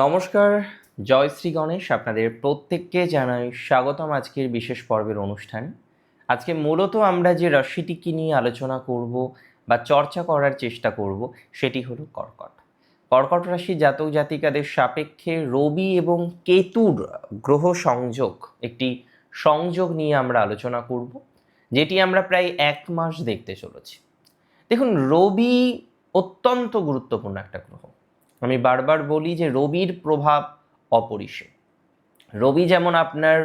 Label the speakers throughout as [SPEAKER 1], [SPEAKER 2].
[SPEAKER 1] নমস্কার, জয় শ্রী গণেশ আপনাদের প্রত্যেককে জানাই স্বাগতম আজকের বিশেষ পর্বের অনুষ্ঠান। আজকে মূলত আমরা যে রাশিটিকে নিয়ে আলোচনা করব বা চর্চা করার চেষ্টা করব সেটি হলো কর্কট। কর্কট রাশি জাতক জাতিকাদের সাপেক্ষে রবি এবং কেতুর গ্রহ সংযোগ একটি সংযোগ নিয়ে আমরা আলোচনা করব, যেটি আমরা প্রায় এক মাস দেখতে চলেছি। দেখুন, রবি অত্যন্ত গুরুত্বপূর্ণ একটা গ্রহ। আমি বারবার বলি যে রবির প্রভাব অপরিসীম। রবি যেমন আপনার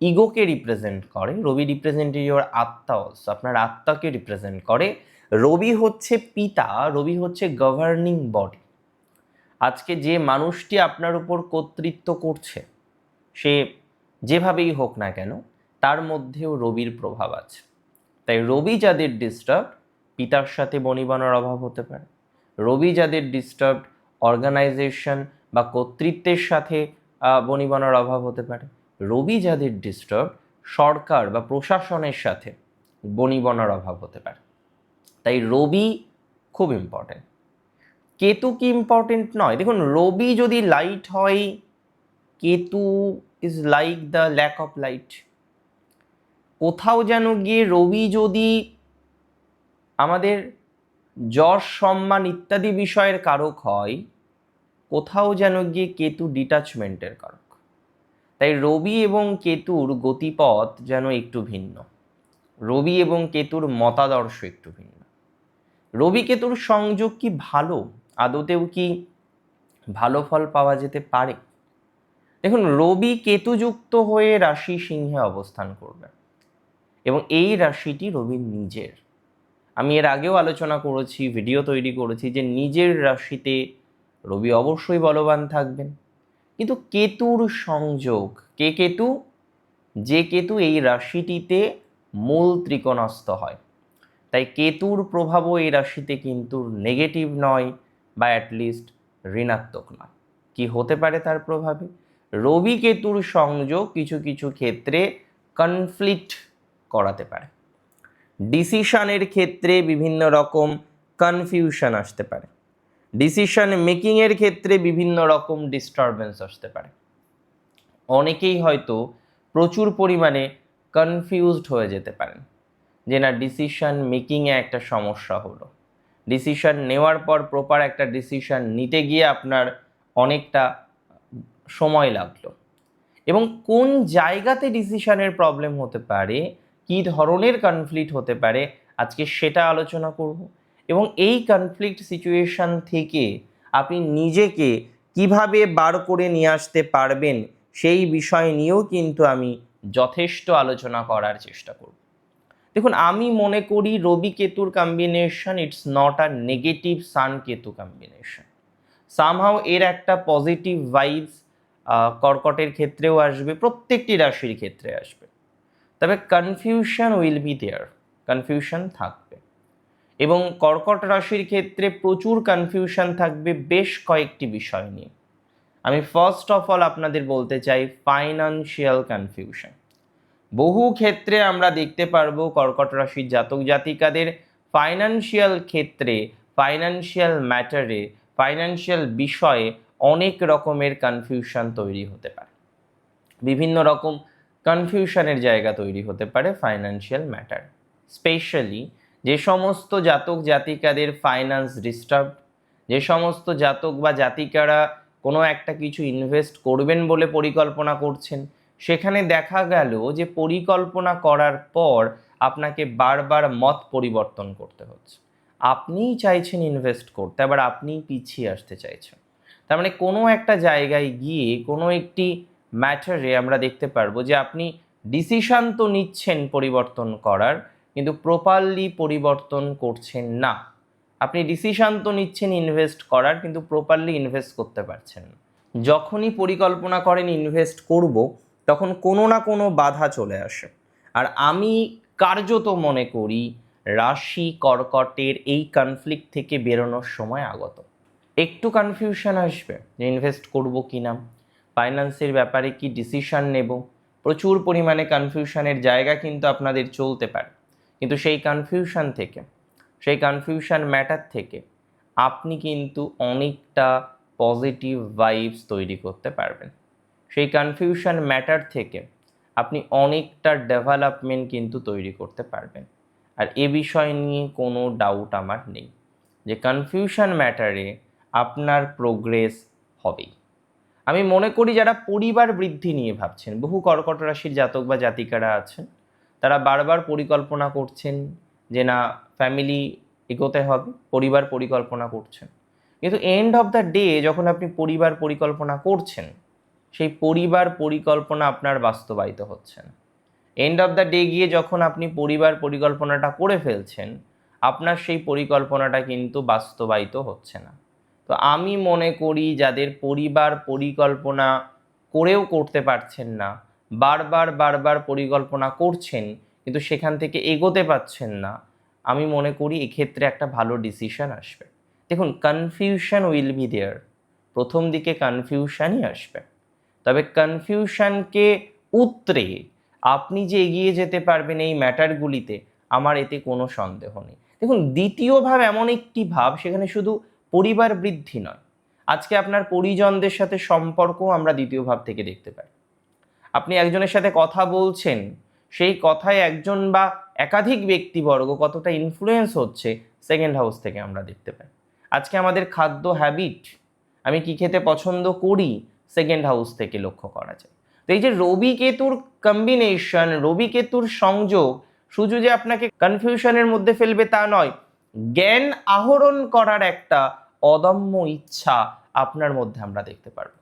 [SPEAKER 1] ইগোকে রিপ্রেজেন্ট করে, রবি রিপ্রেজেন্ট ইউর আত্মা আপনার আত্মাকে রিপ্রেজেন্ট করে। রবি হচ্ছে পিতা, রবি হচ্ছে গভর্নিং বডি আজকে যে মানুষটি আপনার উপর কর্তৃত্ব করছে, সে যেভাবেই হোক না কেন, তার মধ্যেও রবির প্রভাব আছে। তাই রবি যাদের ডিস্টার্ব পিতার সাথে বনিবনার অভাব হতে পারে। রবি যাদের ডিস্টার্ব অর্গানাইজেশন বা কর্তৃত্বের সাথে বনিবনার অভাব হতে পারে। রবি যাদের ডিস্টার্ব সরকার বা প্রশাসনের সাথে বনিবনার অভাব হতে পারে। তাই রবি খুব ইম্পর্টেন্ট কেতু কি ইম্পর্টেন্ট নয়? দেখুন, রবি যদি লাইট হয়, Ketu is like the lack of light কোথাও যেন গিয়ে রবি যদি আমাদের যশ, সম্মান ইত্যাদি বিষয়ের কারক হয়, কোথাও যেন গিয়ে কেতু ডিটাচমেন্টের কারক। তাই রবি এবং কেতুর গতিপথ যেন একটু ভিন্ন। রবি এবং কেতুর মতাদর্শ একটু ভিন্ন। রবি কেতুর সংযোগ কি ভালো? আদতেও কি ভালো ফল পাওয়া যেতে পারে? দেখুন, রবি কেতুযুক্ত হয়ে রাশি সিংহে অবস্থান করবে এবং এই রাশিটি রবির নিজের। আমি এর আগেও আলোচনা করেছি ভিডিও তৈরি করেছি যে নিজের রাশিতে রবি অবশ্যই বলবান থাকবেন। কিন্তু কেতুর সংযোগ, কে কেতু? যে কেতু এই রাশিটিতে মূল ত্রিকোণস্থ হয়। তাই কেতুর প্রভাবও এই রাশিতে কিন্তু নেগেটিভ নয় বা অ্যাটলিস্ট ঋণাত্মক নয়। কি হতে পারে তার প্রভাবে? রবি কেতুর সংযোগ কিছু কিছু ক্ষেত্রে কনফ্লিক্ট করাতে পারে। ডিসিশনের ক্ষেত্রে বিভিন্ন রকম কনফিউশন আসতে পারে। ডিসিশন মেকিংয়ের ক্ষেত্রে বিভিন্ন রকম ডিস্টারবেন্স আসতে পারে। অনেকেই হয়তো প্রচুর পরিমাণে কনফিউজড হয়ে যেতে পারেন যে না ডিসিশন মেকিংয়ে একটা সমস্যা হলো। ডিসিশন নেওয়ার পর প্রপার একটা ডিসিশন নিতে গিয়ে আপনার অনেকটা সময় লাগল। এবং কোন জায়গাতে ডিসিশনের প্রবলেম হতে পারে কী ধরনের কনফ্লিক্ট হতে পারে, আজকে সেটা আলোচনা করব। এবং এই কনফ্লিক্ট সিচুয়েশন থেকে আপনি নিজেকে কীভাবে বার করে নিয়ে আসতে পারবেন, সেই বিষয় নিয়েও কিন্তু আমি যথেষ্ট আলোচনা করার চেষ্টা করব। দেখুন, আমি মনে করি রবি কেতুর combination it's not a negative sun Ketu combination somehow এর একটা পজিটিভ ভাইবস কর্কটের ক্ষেত্রেও আসবে, প্রত্যেকটি রাশির ক্ষেত্রে আসবে। তবে confusion will be there confusion থাকবে। এবং কর্কট রাশির ক্ষেত্রে প্রচুর কনফিউশন থাকবে বেশ কয়েকটি বিষয় নিয়ে। আমি ফার্স্ট অফ অল আপনাদের বলতে চাই ফাইনান্সিয়াল কনফিউশন বহু ক্ষেত্রে আমরা দেখতে পারব কর্কট রাশির জাতক জাতিকাদের ফাইনান্সিয়াল ক্ষেত্রে ফাইনান্সিয়াল ম্যাটারে ফাইনান্সিয়াল বিষয়ে অনেক রকমের কনফিউশন তৈরি হতে পারে। বিভিন্ন রকম কনফিউশনের জায়গা তৈরি হতে পারে ফাইনান্সিয়াল ম্যাটার স্পেশালি যে সমস্ত জাতক জাতিকাদের ফাইন্যান্স ডিস্টার্ব যে সমস্ত জাতক বা জাতিকারা কোনো একটা কিছু ইনভেস্ট করবেন বলে পরিকল্পনা করছেন, সেখানে দেখা গেল যে পরিকল্পনা করার পর আপনাকে বারবার মত পরিবর্তন করতে হচ্ছে। আপনিই চাইছেন ইনভেস্ট করতে, আবার আপনিই পিছিয়ে আসতে চাইছেন। তার মানে কোনো একটা জায়গায় গিয়ে কোনো একটি ম্যাটারে আমরা দেখতে পারব যে আপনি ডিসিশান তো নিচ্ছেন পরিবর্তন করার, কিন্তু প্রপারলি পরিবর্তন করছেন না। আপনি ডিসিশান তো নিচ্ছেন ইনভেস্ট করার, কিন্তু প্রপারলি ইনভেস্ট করতে পারছেন না। যখনই পরিকল্পনা করেন ইনভেস্ট করব, তখন কোনো না কোনো বাধা চলে আসে। আর আমি কার্যত মনে করি, রাশি কর্কটের এই কনফ্লিক্ট থেকে বেরোনোর সময় আগত। একটু কনফিউশন আসবে যে ইনভেস্ট করব কি না ফাইন্যান্সের ব্যাপারে কি ডিসিশন নেব? প্রচুর পরিমাণে কনফিউশনের জায়গা কিন্তু আপনাদের চলতে পারে। কিন্তু সেই কনফিউশন থেকে, সেই কনফিউশন ম্যাটার থেকে আপনি কিন্তু অনেকটা পজিটিভ ভাইবস তৈরি করতে পারবেন। সেই কনফিউশন ম্যাটার থেকে আপনি অনেকটা ডেভেলপমেন্ট কিন্তু তৈরি করতে পারবেন। আর এ বিষয় নিয়ে কোনো ডাউট আমার নেই। যে কনফিউশন ম্যাটারে আপনার প্রোগ্রেস হবেই। আমি মনে করি যারা পরিবার বৃদ্ধি নিয়ে ভাবছেন, বহু কর্কট রাশির জাতক বা জাতিকারা আছেন, তারা বারবার পরিকল্পনা করছেন যে না ফ্যামিলি এগোতে হবে, পরিবার পরিকল্পনা করছেন। কিন্তু এন্ড অফ দ্য ডে যখন আপনি পরিবার পরিকল্পনা করছেন, সেই পরিবার পরিকল্পনা আপনার বাস্তবায়িত হচ্ছে না। এন্ড অফ দ্য ডে গিয়ে যখন আপনি পরিবার পরিকল্পনাটা করে ফেলছেন, আপনার সেই পরিকল্পনাটা কিন্তু বাস্তবায়িত হচ্ছে না। তো আমি মনে করি যাদের পরিবার পরিকল্পনা করেও করতে পারছেন না, বারবার বারবার পরিকল্পনা করছেন, কিন্তু সেখান থেকে এগোতে পারছেন না, আমি মনে করি এক্ষেত্রে একটা ভালো ডিসিশন আসবে। দেখুন কনফিউশন উইল বি দেয়ার প্রথম দিকে কনফিউশনই আসবে। তবে কনফিউশনকে উতরে আপনি যে এগিয়ে যেতে পারবেন এই ম্যাটারগুলিতে আমার এতে কোনো সন্দেহ নেই। দেখুন, দ্বিতীয় ভাব এমন একটি ভাব, সেখানে শুধু পরিবার বৃদ্ধি নয়। আজকে আপনার পরিজনদের সাথে সম্পর্ক আমরা দ্বিতীয় ভাব থেকে দেখতে পাই। আপনি একজনের সাথে কথা বলছেন, সেই কথায় একজন বা একাধিক ব্যক্তিবর্গ কতটা ইনফ্লুয়েন্স হচ্ছে সেকেন্ড হাউস থেকে আমরা দেখতে পাই। আজকে আমাদের খাদ্য হ্যাবিট আমি কি খেতে পছন্দ করি সেকেন্ড হাউস থেকে লক্ষ্য করা যায়। তো এই যে রবি কেতুর কম্বিনেশন রবি কেতুর সংযোগ, শুধু যে আপনাকে কনফিউশনের মধ্যে ফেলবে তা নয় জ্ঞান আহরণ করার একটা অদম্য ইচ্ছা আপনার মধ্যে আমরা দেখতে পারব।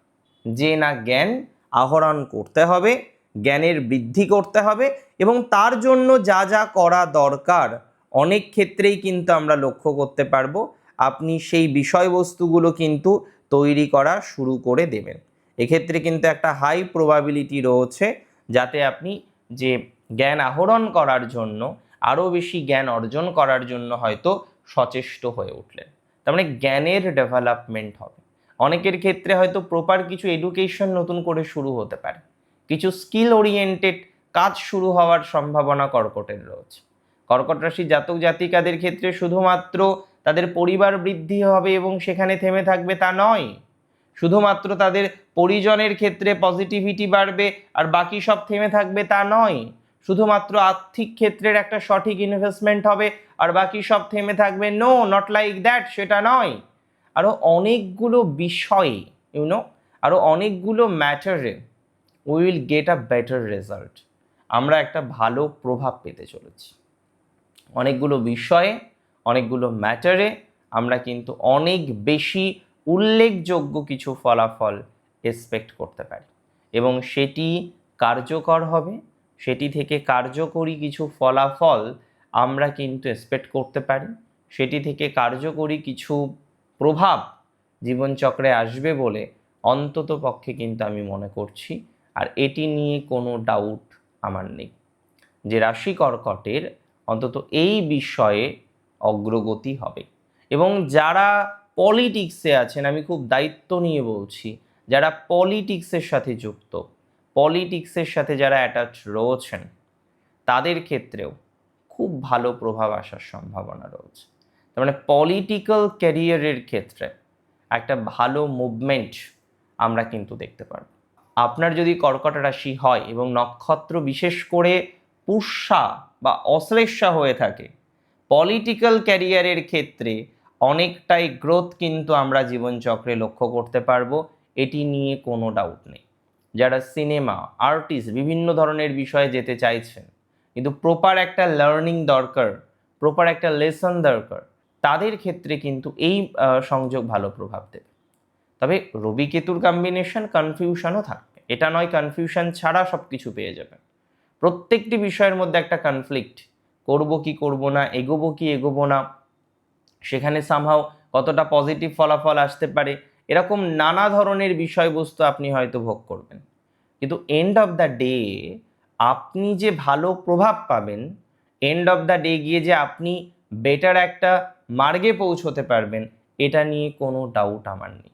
[SPEAKER 1] যে না জ্ঞান আহরণ করতে হবে, জ্ঞানের বৃদ্ধি করতে হবে এবং তার জন্য যা যা করা দরকার অনেক ক্ষেত্রেই কিন্তু আমরা লক্ষ্য করতে পারব। আপনি সেই বিষয়বস্তুগুলো কিন্তু তৈরি করা শুরু করে দেবেন। এক্ষেত্রে কিন্তু একটা হাই প্রবাবিলিটি রয়েছে যাতে আপনি যে জ্ঞান আহরণ করার জন্য আরও বেশি জ্ঞান অর্জন করার জন্য হয়তো সচেষ্ট হয়ে উঠলেন। তার মানে জ্ঞানের ডেভেলপমেন্ট হবে। অনেকের ক্ষেত্রে হয়তো প্রপার কিছু এডুকেশন নতুন করে শুরু হতে পারে। কিছু স্কিল ওরিয়েন্টেড কাজ শুরু হওয়ার সম্ভাবনা কর্কটের রয়েছে। কর্কট রাশি জাতক জাতিকাদের ক্ষেত্রে শুধুমাত্র তাদের পরিবার বৃদ্ধি হবে এবং সেখানে থেমে থাকবে তা নয়। শুধুমাত্র তাদের পরিজনের ক্ষেত্রে পজিটিভিটি বাড়বে আর বাকি সব থেমে থাকবে তা নয়। শুধুমাত্র আর্থিক ক্ষেত্রের একটা সঠিক ইনভেস্টমেন্ট হবে, আর বাকি সব থেমে থাকবে। নো নট লাইক দ্যাট সেটা নয়। আরও অনেকগুলো বিষয়ে ইউনো আরও অনেকগুলো ম্যাটারে we will get a better result আমরা একটা ভালো প্রভাব পেতে চলেছি। অনেকগুলো বিষয়ে, অনেকগুলো ম্যাটারে আমরা কিন্তু অনেক বেশি উল্লেখযোগ্য কিছু ফলাফল এক্সপেক্ট করতে পারি। এবং সেটি কার্যকর হবে সেটি থেকে কার্যকরী কিছু ফলাফল আমরা কিন্তু এক্সপেক্ট করতে পারি। সেটি থেকে কার্যকরী কিছু প্রভাব জীবনচক্রে আসবে বলে অন্তত পক্ষে কিন্তু আমি মনে করছি। আর এটি নিয়ে কোনো ডাউট আমার নেই। যে রাশি কর্কটের অন্তত এই বিষয়ে অগ্রগতি হবে। এবং যারা পলিটিক্সে আছেন, আমি খুব দায়িত্ব নিয়ে বলছি, যারা পলিটিক্সের সাথে যুক্ত পলিটিক্সের সাথে যারা অ্যাটাচ রয়েছেন, তাদের ক্ষেত্রেও খুব ভালো প্রভাব আসার সম্ভাবনা রয়েছে। তার মানে পলিটিক্যাল ক্যারিয়ারের ক্ষেত্রে একটা ভালো মুভমেন্ট আমরা কিন্তু দেখতে পারব। আপনার যদি কর্কট রাশি হয় এবং নক্ষত্র বিশেষ করে পুষ্যা বা অশ্লেষা হয়ে থাকে পলিটিক্যাল ক্যারিয়ারের ক্ষেত্রে অনেকটাই গ্রোথ কিন্তু আমরা জীবনচক্রে লক্ষ্য করতে পারব, এটি নিয়ে কোনো ডাউট নেই। যারা সিনেমা, আর্টিস্ট বিভিন্ন ধরনের বিষয়ে যেতে চাইছেন। কিন্তু প্রপার একটা লার্নিং দরকার প্রপার একটা লেসন দরকার, তাদের ক্ষেত্রে কিন্তু এই সংযোগ ভালো প্রভাব দেবে। তবে রবি কেতুর কম্বিনেশন কনফিউশনও থাকবে। এটা নয় কনফিউশন ছাড়া সব কিছু পেয়ে যাবেন। প্রত্যেকটি বিষয়ের মধ্যে একটা কনফ্লিক্ট করব কি করব না, এগোবো কি এগোবো না, সেখানে সামহাও কতটা পজিটিভ ফলাফল আসতে পারে, এরকম নানা ধরনের বিষয়বস্তু আপনি হয়তো ভোগ করবেন। কিন্তু এন্ড অফ দ্য ডে আপনি যে ভালো প্রভাব পাবেন এন্ড অফ দ্য ডে গিয়ে যে আপনি বেটার একটা মার্গে পৌঁছতে পারবেন, এটা নিয়ে কোনো ডাউট আমার নেই।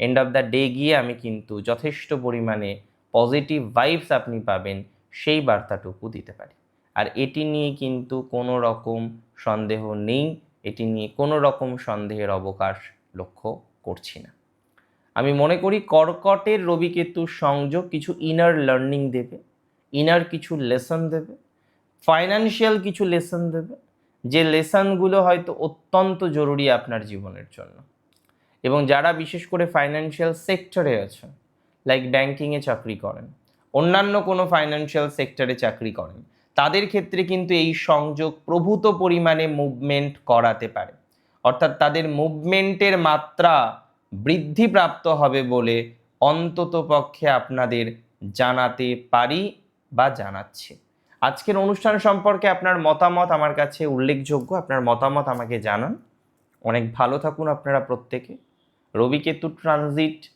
[SPEAKER 1] এন্ড অফ দ্য ডে গিয়ে আমি কিন্তু যথেষ্ট পরিমাণে পজিটিভ ভাইবস আপনি পাবেন, সেই বার্তাটুকু দিতে পারি। আর এটি নিয়ে কিন্তু কোনো রকম সন্দেহ নেই, এটি নিয়ে কোনো রকম সন্দেহের অবকাশ লক্ষ্য করছি না। আমি মনে করি কর্কটের রবি কেতুর সংযোগ কিছু ইনার লার্নিং দেবে ইনার কিছু লেসন দেবে ফাইন্যান্সিয়াল কিছু লেসন দেবে, যে লেসনগুলো হয়তো অত্যন্ত জরুরি আপনার জীবনের জন্য। এবং যারা বিশেষ করে ফাইন্যান্সিয়াল সেক্টরে আছেন লাইক ব্যাংকিংয়ে চাকরি করেন, অন্যান্য কোনো ফাইন্যান্সিয়াল সেক্টরে চাকরি করেন, তাদের ক্ষেত্রে কিন্তু এই সংযোগ প্রভূত পরিমাণে মুভমেন্ট করাতে পারে। অর্থাৎ তাদের মুভমেন্টের মাত্রা বৃদ্ধিপ্রাপ্ত হবে বলে অন্তত পক্ষে আপনাদের জানাতে পারি বা জানাচ্ছি। আজকের অনুষ্ঠান সম্পর্কে আপনার মতামত আমার কাছে উল্লেখযোগ্য। আপনার মতামত আমাকে জানান। অনেক ভালো থাকুন আপনারা প্রত্যেকে। রবি কেতু ট্রানজিট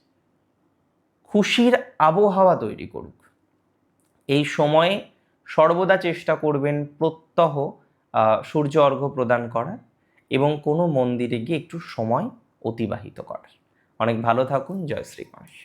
[SPEAKER 1] খুশির আবহাওয়া তৈরি করুক। এই সময়ে সর্বদা চেষ্টা করবেন প্রত্যহ সূর্য অর্ঘ্য প্রদান করার এবং কোনো মন্দিরে গিয়ে একটু সময় অতিবাহিত করার। অনেক ভালো থাকুন জয় শ্রী গণেশ